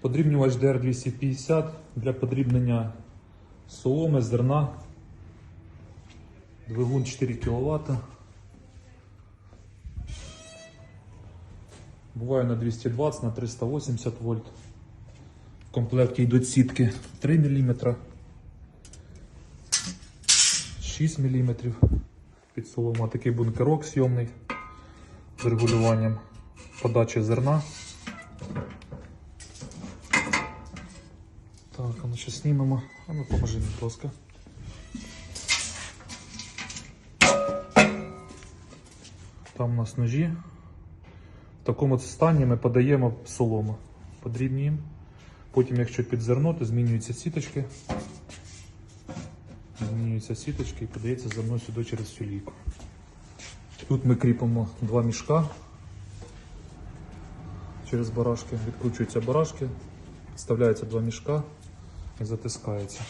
Подрібнювач DR250 для подрібнення соломи, зерна. Двигун 4 кВт. Буває на 220, на 380 вольт. В комплекті йдуть сітки 3 мм, 6 мм під солому. А Такий бункерок сйомний з регулюванням подачі зерна. Так, а ну ще знімемо. А ну поможи будь ласка. Там у нас ножі. В такому стані ми подаємо солому. Подрібнюємо. Потім, якщо під то змінюються сіточки. Змінюються сіточки і подається зерно сюди через цю лійку. Тут ми кріпимо два мішка через барашки. Відкручуються барашки, вставляються два мішка затискається.